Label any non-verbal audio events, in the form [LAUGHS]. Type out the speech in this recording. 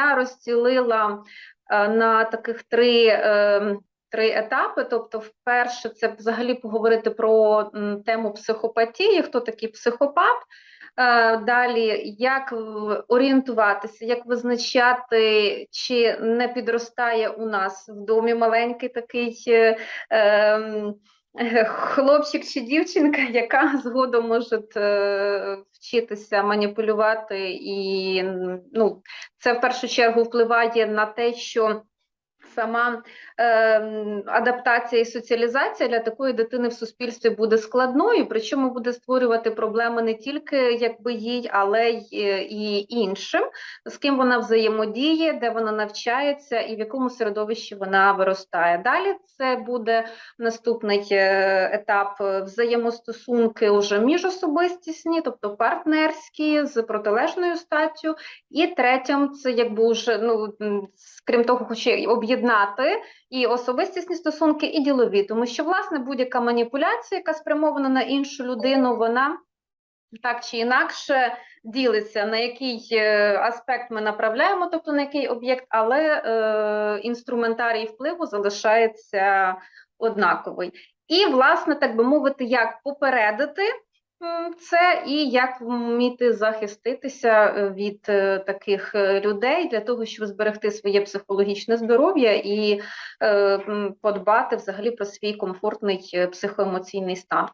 я розділила е, на таких три, е, три етапи. Тобто, вперше, це взагалі поговорити про тему психопатії, хто такий психопат. Е, Далі, як орієнтуватися, як визначати, чи не підростає у нас в домі маленький такий хлопчик чи дівчинка, [LAUGHS] яка згодом може е, вчитися маніпулювати, і ну, це в першу чергу впливає на те, що сама ем, адаптація і соціалізація для такої дитини в суспільстві буде складною, причому буде створювати проблеми не тільки якби їй, але й е, іншим, з ким вона взаємодіє, де вона навчається і в якому середовищі вона виростає. Далі це буде наступний е, етап е, взаємостосунки уже міжособистісні, тобто партнерські з протилежною статтю. І третім це якби вже ну крім того, хоче й об'єднати і особистісні стосунки, і ділові, тому що власне будь-яка маніпуляція, яка спрямована на іншу людину, вона так чи інакше ділиться, на який е, аспект ми направляємо, тобто на який об'єкт, але е, інструментарій впливу залишається однаковий. І, власне, так би мовити, як попередити це і як вміти захиститися е, від е, таких е, людей для того, щоб зберегти своє психологічне здоров'я і подбати взагалі про свій комфортний психоемоційний стан.